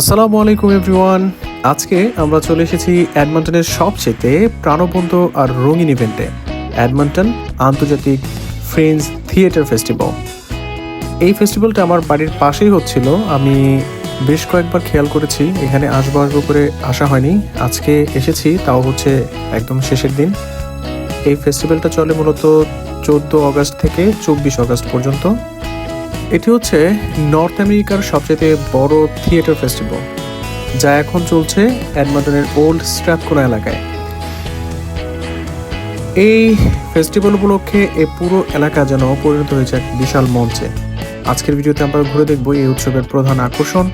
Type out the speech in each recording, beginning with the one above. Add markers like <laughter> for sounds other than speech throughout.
আসসালামু আলাইকুম, এভরিওয়ান। আজকে আমরা চলে এসেছি অ্যাডমন্টনের সবচেয়ে প্রাণবন্ত আর রঙিন ইভেন্টে, অ্যাডমন্টন আন্তর্জাতিক ফ্রেন্ডস থিয়েটার ফেস্টিভ্যাল। এই ফেস্টিভ্যালটা আমার বাড়ির পাশেই হচ্ছিল। আমি বেশ কয়েকবার খেয়াল করেছি, এখানে আসব আসব করে আসা হয়নি। আজকে এসেছি, তাও হচ্ছে একদম শেষের দিন। এই ফেস্টিভ্যালটা চলে মূলত চোদ্দ আগস্ট থেকে চব্বিশ আগস্ট পর্যন্ত। এটি হচ্ছে নর্থ আমেরিকার সবচেয়ে বড় থিয়েটার ফেস্টিভ্যাল, যা এখন চলছে অ্যাডমন্টনের ওল্ড স্ট্র্যাপকোনা এলাকায়। এই ফেস্টিভ্যাল উপলক্ষে এই পুরো এলাকা যেন পরিণত হয়েছে এক বিশাল মঞ্চে। আজকের ভিডিওতে আমরা ঘুরে দেখব এই উৎসবের প্রধান আকর্ষণ,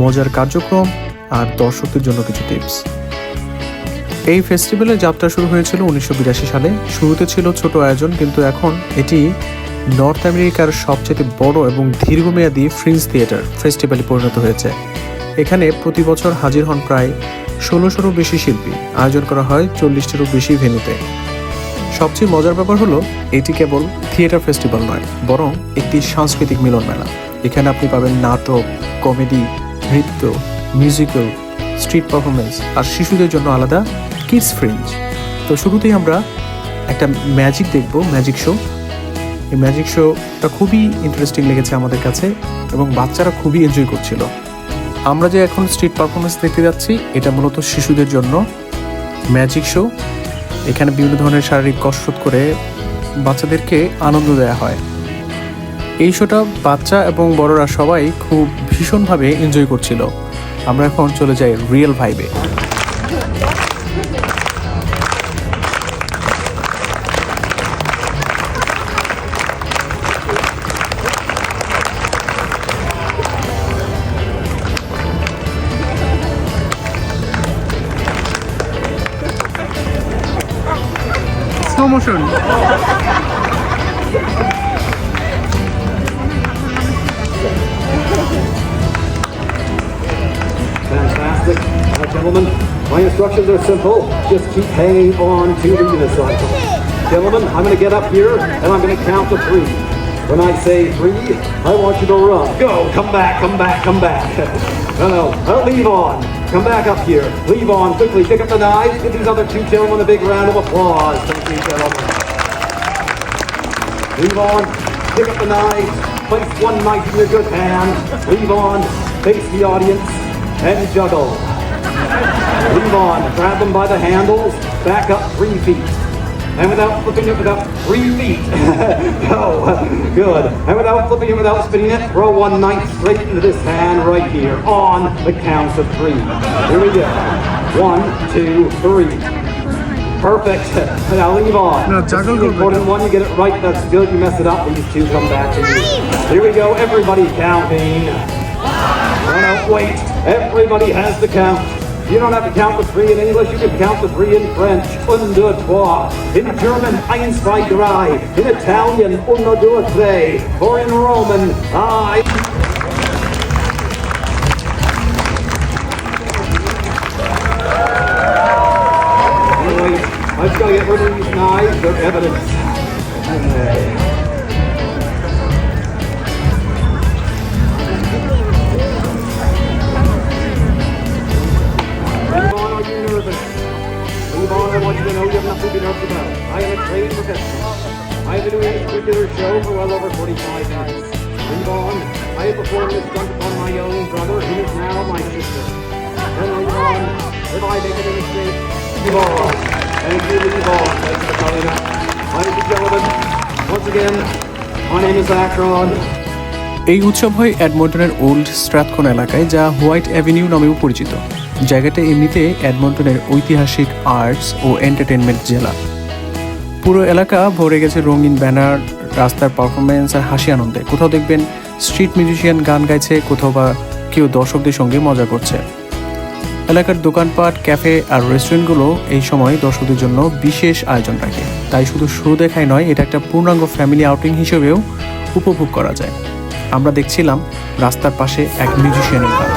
মজার কার্যক্রম আর দর্শকদের জন্য কিছু টিপস। এই ফেস্টিভ্যালের যাত্রা শুরু হয়েছিল উনিশশো বিরাশি সালে। শুরুতে ছিল ছোট আয়োজন, কিন্তু এখন এটি নর্থ আমেরিকার সবচেয়ে বড় এবং দীর্ঘমেয়াদী ফ্রিন্স থিয়েটার ফেস্টিভ্যালে পরিণত হয়েছে। এখানে প্রতি বছর হাজির হন প্রায় ষোলোশোরও বেশি শিল্পী। আয়োজন করা হয় চল্লিশটিরও বেশি ভেন্যুতে। সবচেয়ে মজার ব্যাপার হলো, এটি কেবল থিয়েটার ফেস্টিভ্যাল নয়, বরং একটি সাংস্কৃতিক মিলন মেলা এখানে আপনি পাবেন নাটক, কমেডি, নৃত্য, মিউজিক্যাল, স্ট্রিট পারফরমেন্স আর শিশুদের জন্য আলাদা কিডস ফ্রিঞ্জ। তো শুরুতেই আমরা একটা ম্যাজিক দেখব, ম্যাজিক শো। এই ম্যাজিক শোটা খুবই ইন্টারেস্টিং লেগেছে আমাদের কাছে এবং বাচ্চারা খুবই এনজয় করছিল। আমরা যে এখন স্ট্রিট পারফরমেন্স দেখতে যাচ্ছি, এটা মূলত শিশুদের জন্য ম্যাজিক শো এখানে বিভিন্ন ধরনের শারীরিক কসরত করে বাচ্চাদেরকে আনন্দ দেওয়া হয়। এই শোটা বাচ্চা এবং বড়রা সবাই খুব ভীষণভাবে এনজয় করছিল। আমরা এখন চলে যাই real ভাইবে Slow motion Fantastic. All right, gentlemen, my instructions are simple. Just keep hanging on to the unicycle. Gentlemen, I'm going to get up here and I'm going to count to three. When I say three, I want you to run. Go, come back, come back, come back. <laughs> no, no, uh, leave on. Come back up here. Leave on quickly. Pick up the knives. Give these other two gentlemen a big round of applause. Thank you, gentlemen. Leave on, pick up the knives, place one knife in your good hand, leave on, face the audience, and juggle. Leave on, grab them by the handles, back up three feet. And without flipping it, without three feet, <laughs> go, good. And without flipping it, without spinning it, throw one knife straight into this hand right here, on the count of three. Here we go. One, two, three. Perfect. <laughs> Now leave on. No, This is juggle the good, important one. You get it right. That's good. You mess it up. These two come back to you. Here we go. Everybody counting. No, no, wait. Everybody has to count. You don't have to count to three in English. You can count to three in French. Un, deux, trois. In German, eins, zwei, drei. In Italian, uno, due, tre. Or in Roman, I. I've got to get rid of these knives. They're evidence. Particular show for well over 45 years. Leave on, I have performed this stunt upon my own brother, who is now my sister. Leave on, if I make any mistake, leave on. Thank you, on. Thanks for coming up. Ladies and gentlemen, once again, my name is Akron. এই উৎসব হয় অ্যাডমন্টনের old স্ট্রাথকোন এলাকায় যা white avenue নামেও পরিচিত জায়গাটা এমনিতে অ্যাডমন্টনের ঐতিহাসিক আর্টস ও এন্টারটেনমেন্ট জেলা পুরো এলাকা ভরে গেছে রঙিন ব্যানার রাস্তার পারফরমেন্স আর হাসি আনন্দে। কোথাও দেখবেন স্ট্রিট মিউজিশিয়ান গান গাইছে, কোথাও বা কেউ দর্শকদের সঙ্গে মজা করছে। এলাকার দোকানপাট ক্যাফে আর রেস্টুরেন্টগুলো এই সময় দর্শকদের জন্য বিশেষ আয়োজন রাখে। তাই শুধু শো দেখাই নয়, এটা একটা পূর্ণাঙ্গ ফ্যামিলি আউটিং হিসেবেও উপভোগ করা যায়। আমরা দেখছিলাম রাস্তার পাশে এক মিউজিশিয়ানের গান।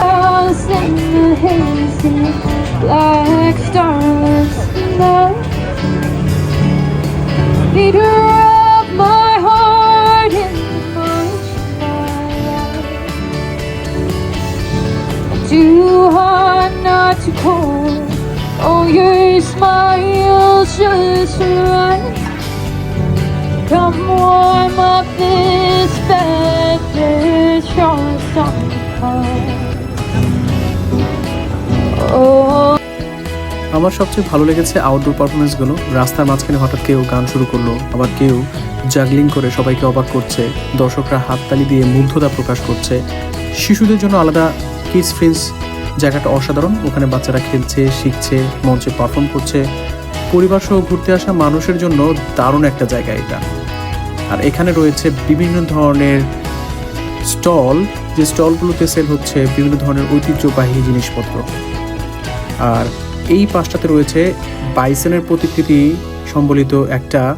To call. Oh, your smile's just right. Come warm up this bed, the. Oh. আমার সবচেয়ে ভালো লেগেছে আউটডোর পারফরমেন্সগুলো রাস্তার মাঝখানে হঠাৎ কেউ গান শুরু করল আবার কেউ জাগলিং করে সবাইকে অবাক করছে দর্শকরা হাততালি দিয়ে মুগ্ধতা প্রকাশ করছে শিশুদের জন্য আলাদা কিডস ফ্রেন্স জায়গাটা অসাধারণ। ওখানে বাচ্চারা খেলছে, শিখছে, মঞ্চে পারফর্ম করছে। পরিবার সহ ঘুরতে আসা মানুষের জন্য দারুণ একটা জায়গা এটা। আর এখানে রয়েছে বিভিন্ন ধরনের স্টল। যে স্টলগুলোতে সেল হচ্ছে বিভিন্ন ধরনের ঐতিহ্যবাহী জিনিসপত্র। আর এই পাশটাতে রয়েছে বাইসেনের প্রতিকৃতি সম্বলিত একটা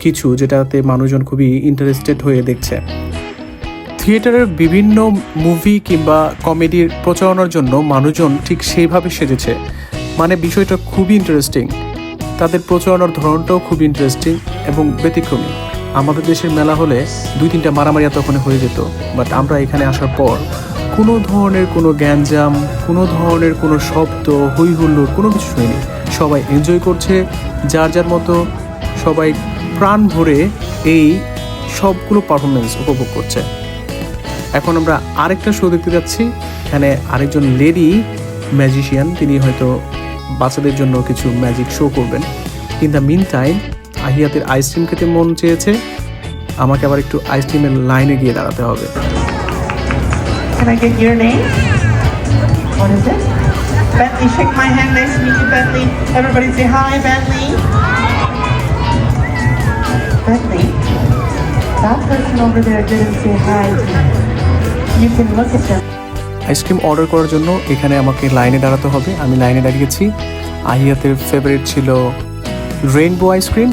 কিছু, যেটাতে মানুষজন খুবই ইন্টারেস্টেড হয়ে দেখছে। থিয়েটারের বিভিন্ন মুভি কিংবা কমেডির প্রচারণার জন্য মানুষজন ঠিক সেইভাবে সেজেছে। মানে বিষয়টা খুবই ইন্টারেস্টিং তাদের প্রচারণার ধরনটাও খুব ইন্টারেস্টিং এবং ব্যতিক্রমী। আমাদের দেশের মেলা হলে দুই তিনটা মারামারি তখন হয়ে যেত। বাট আমরা এখানে আসার পর কোনো ধরনের কোনো গ্যাঞ্জাম, কোনো ধরনের কোনো শব্দ হই হুল্লোড় কোনো কিছু শুনিনি। সবাই এনজয় করছে, যার যার মতো সবাই প্রাণ ভরে এই সবগুলো পারফরমেন্স উপভোগ করছে। এখন আমরা আরেকটা শো দেখতে যাচ্ছি। এখানে আরেকজন লেডি ম্যাজিশিয়ান তিনি হয়তো বাচ্চাদের জন্য কিছু ম্যাজিক শো করবেন। ইন দ্য মিন টাইম আহিয়াতের আইসক্রিম খেতে মন চেয়েছে। আমাকে আবার একটু আইসক্রিমের লাইনে গিয়ে দাঁড়াতে হবে। That person over there didn't say hi to me. Ice cream order করার জন্য এখানে আমাকে লাইনে দাঁড়াতে হবে। আমি লাইনে দাঁড়িয়েছি। আহিয়াতের ফেভারিট ছিল রেইনবো আইসক্রিম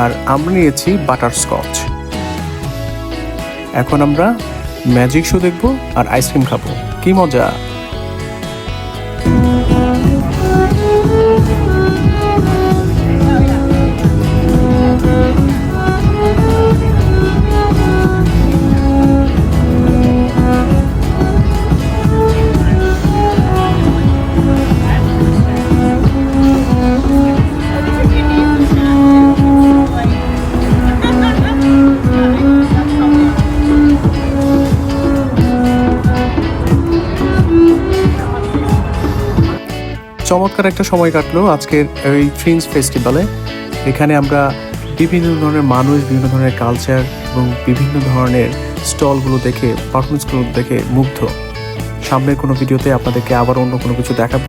আর আমরা নিয়েছি বাটার স্কচ এখন আমরা ম্যাজিক শো দেখব আর আইসক্রিম খাব। কি মজা? চমৎকার একটা সময় কাটলো আজকের এই ফ্রিন্স ফেস্টিভ্যালে। এখানে আমরা বিভিন্ন ধরনের মানুষ, বিভিন্ন ধরনের কালচার এবং বিভিন্ন ধরনের স্টলগুলো দেখে পারফরমেন্সগুলো দেখে মুগ্ধ। সামনের কোনো ভিডিওতে আপনাদেরকে আবার অন্য কোনো কিছু দেখাবো।